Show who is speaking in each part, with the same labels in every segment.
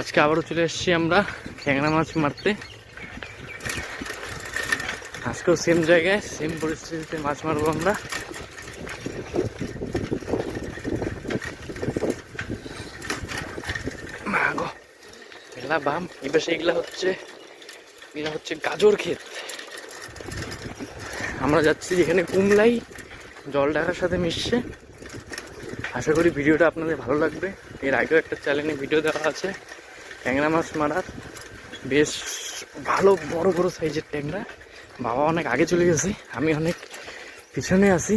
Speaker 1: আজকে আবারও চলে এসেছি আমরা ট্যাংরা মাছ মারতে। আজকেও সেম জায়গায় সেম পরিস্থিতিতে মাছ মারবো আমরা। এগুলা বাম এবার সেইগুলা হচ্ছে এগুলা হচ্ছে গাজর ক্ষেত। আমরা যাচ্ছি যেখানে কুমলাই জল ঢাকার সাথে মিশছে। আশা করি ভিডিওটা আপনাদের ভালো লাগবে। এর আগেও একটা চ্যানেলে ভিডিও দেওয়া আছে। ট্যাংরা মাছ মারার বেশ ভালো, বড় বড় সাইজের ট্যাংরা। বাবা অনেক আগে চলে গেছে, আমি অনেক পিছনে আছি।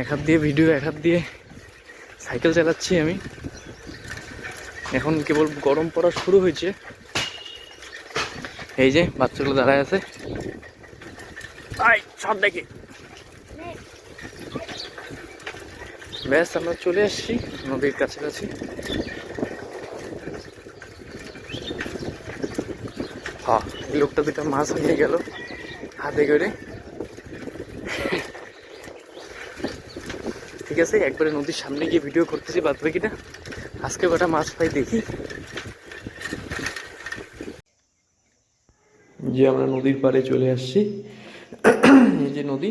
Speaker 1: এক হাত দিয়ে ভিডিও এক হাত দিয়ে সাইকেল চালাচ্ছি আমি। এখন কেবল গরম পড়া শুরু হয়েছে। এই যে, বাচ্চাগুলো দাঁড়ায় আছে। সব দেখি। ব্যাস, আমরা চলে আসছি নদীর কাছাকাছি। লোকটা দুটা মাছ নিয়ে গেল। হাতে করে। ঠিক আছে, একবারে নদীর সামনে গিয়ে ভিডিও করতেছি, বাদ বাকিটা। আজকে কটা মাছ পাই দেখি।
Speaker 2: যে আমরা নদীর পাড়ে চলে আসছি। এই যে নদী,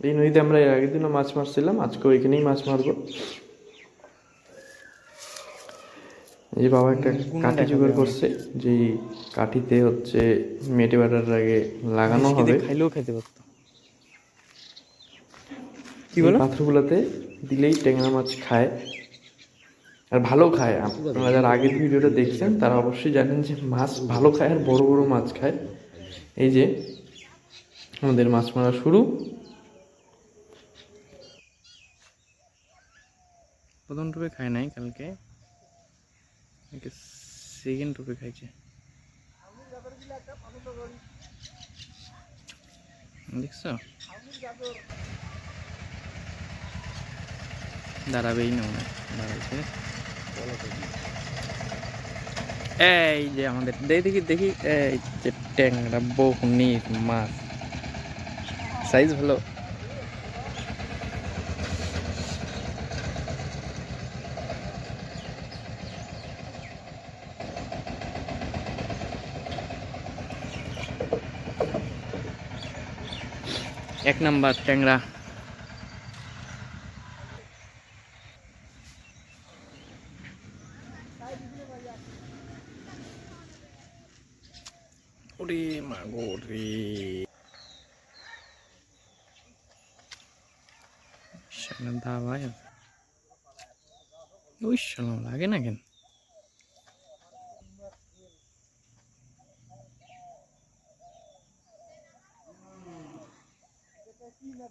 Speaker 2: এই নদীতে আমরা এর আগের দিনও মাছ মারছিলাম, আজকেও এখানেই মাছ মারবো এই যে বাবা একটা কাঠি জোগাড় করছে যে কাঠিতে হচ্ছে মেটে বাটার আগে লাগানো হবে।
Speaker 1: খাইলেও খেতে পারতো।
Speaker 2: কি বলো? পাথরগুলোতে দিলেই ট্যাংরা মাছ খায় আর ভালো খায়। আপনারা যারা আগের ভিডিওটা দেখছেন তারা অবশ্যই জানেন যে মাছ ভালো খায় আর বড় বড় মাছ খায়। এই যে আমাদের মাছ মারা শুরু।
Speaker 1: প্রথম টুপে খায় নাই কালকে। সেকেন্ড টুপে খাইছে। দেখছ? দাঁড়াবেই না মনে। দাঁড়াইছে। এই যে আমাদের দেখি দেখি। এই যে ট্যাংরা বহুনির মাছ। সাইজ ভালো। এক নাম্বার ট্যাংরা ওরে মাগো রে শালা দাবাই ওই শালা লাগে না কেন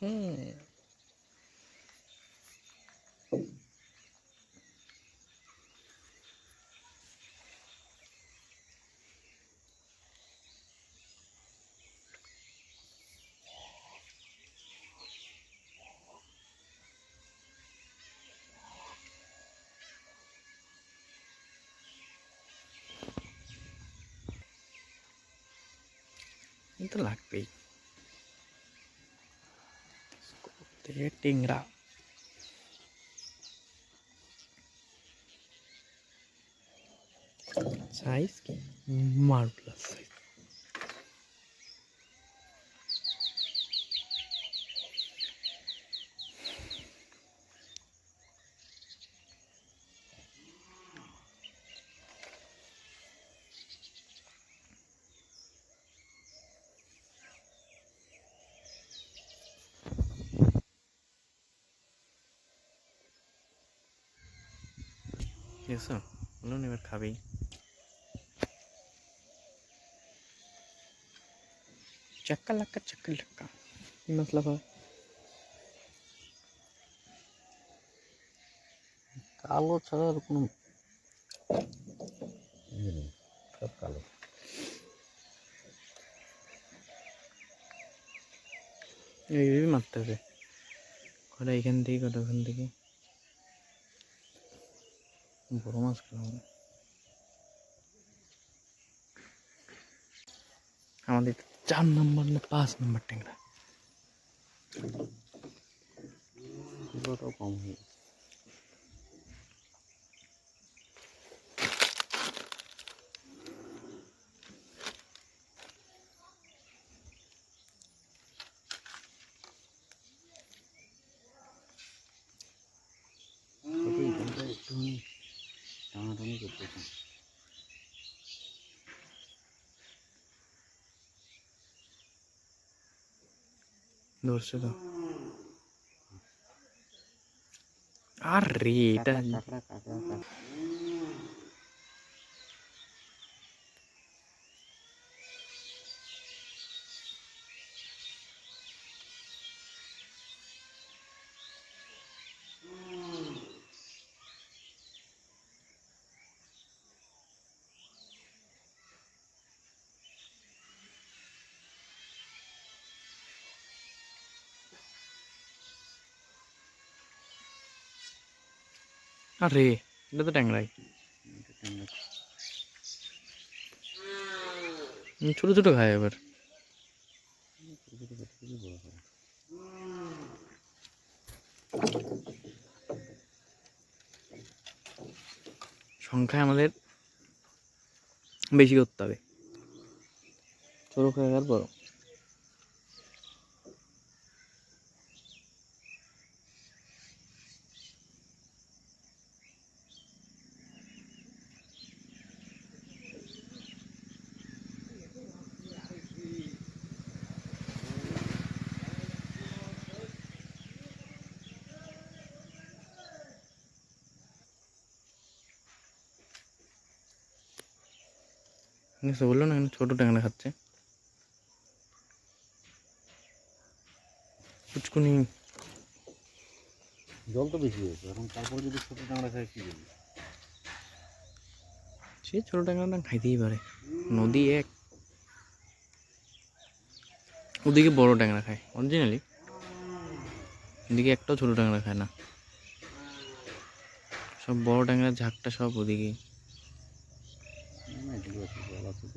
Speaker 1: Hmm. Itu লাগবেই। থেকে টেংরা। সাইজ কি? মার্বলাস সাইজ দেখছ বলুন এবার খাবেই। চাক্কা লাক্কা চাক্কা লাক্কা। কি মশলা পাওয়া?
Speaker 3: কালো ছাড়া আর কোনো সব কালো।
Speaker 1: এইভাবে মারতে হবে। কটা এখান থেকে কটা ওখান থেকে? বড় মাছ খেলাম আমাদের চার নম্বর না পাঁচ নম্বর ট্যাংরা
Speaker 3: কিলোটাও কম হয়ে
Speaker 1: ধরছে তো আর রে এটা আর, এটা তো ট্যাংরাই। ছোট ছোট খায় এবার সংখ্যায় আমাদের বেশি করতে হবে। ছোট খায় আর বড়। সে বলল না এখানে ছোটো ট্যাংরা খাচ্ছে। পুচকুনি।
Speaker 3: জল তো বেশি হয়েছে এখন তারপরে যদি ছোটো ট্যাংরা খায় কী করবে?
Speaker 1: সে ছোট ট্যাংরাটা খাইতেই পারে নদী এক। ওদিকে বড় ট্যাংরা খায় অরিজিনালি ওদিকে একটাও ছোটো ট্যাংরা খায় না। সব বড় ট্যাংরার ঝাঁকটা সব ওদিকেই।
Speaker 3: না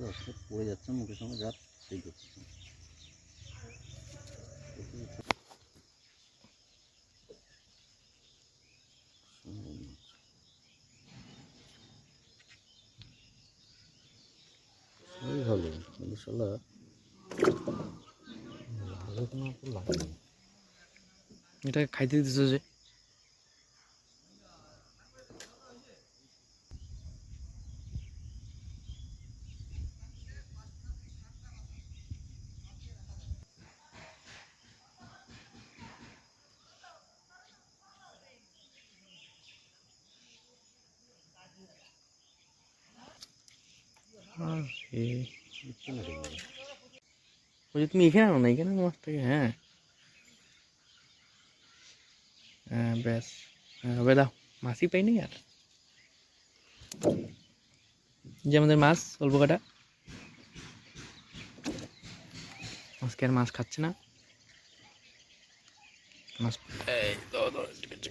Speaker 3: জল আছে তো আসলে পড়ে যাচ্ছে মুখের সঙ্গে যা সেই করছে। ভালো কিন্তু শালা ভালো কোনো লাগে না।
Speaker 1: এটা খাইতে দিতেছে যে? আর বলছি তুমি এখানে আনো না, এখানে মাছটাকে হ্যাঁ। হ্যাঁ ব্যাস। হ্যাঁ হবে, দাও। মাছই পাইনি আর। যে আমাদের মাছ, অল্প কাটা। আজকে আর মাছ খাচ্ছে না। মাছ এই দাও দাও ঠিক আছে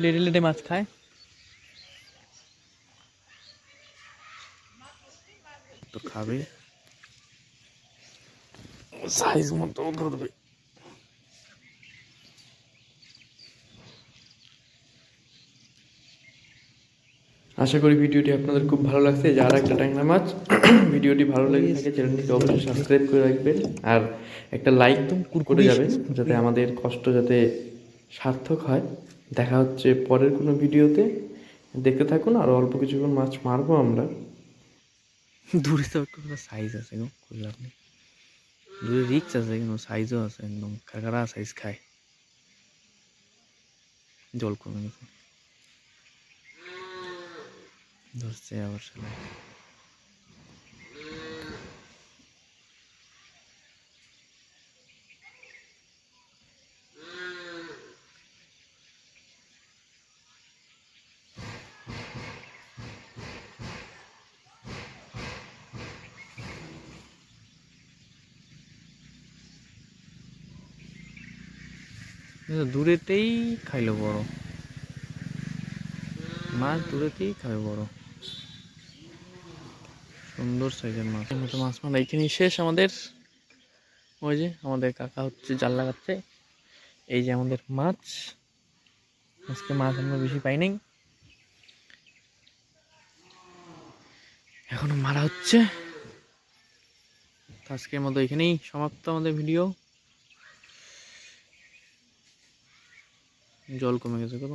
Speaker 1: লেটে লেটে মাছ খায়। তো খাবে। সাইজ মতো ধরবে।
Speaker 2: আশা করি ভিডিওটি আপনাদের খুব ভালো লাগছে। যারা একটা ট্যাংরা মাছ ভিডিওটি ভালো লেগে থাকে চ্যানেলটিকে অবশ্যই সাবস্ক্রাইব করে রাখবেন। আর একটা লাইক তো করে যাবেন যাতে আমাদের কষ্ট যাতে সার্থক হয়। দেখা হচ্ছে পরের কোনো ভিডিওতে। দেখতে থাকুন, আর অল্প কিছুক্ষণ মাছ মারবো আমরা।
Speaker 1: দূরে তো একটু সাইজ আছে গো দূরে রিক্স আছে কিন্তু সাইজও আছে, একদম কাকারা সাইজ খায়। জল কমে গেছে। ধরছে আবার সালা দূরেতেই খাইলো বড়। মাছ দূরেতেই খাবে বড়। সুন্দর সাইজের মাছ। মতো মাছ মানে এইখানেই শেষ আমাদের। ওই যে আমাদের কাকা হচ্ছে, জাল লাগাচ্ছে। এই যে আমাদের মাছ। আজকে মাছ আমরা বেশি পাই নাই। এখনও মারা হচ্ছে। আজকের মতো এখানেই সমাপ্ত আমাদের ভিডিও জল কমে গেছে কত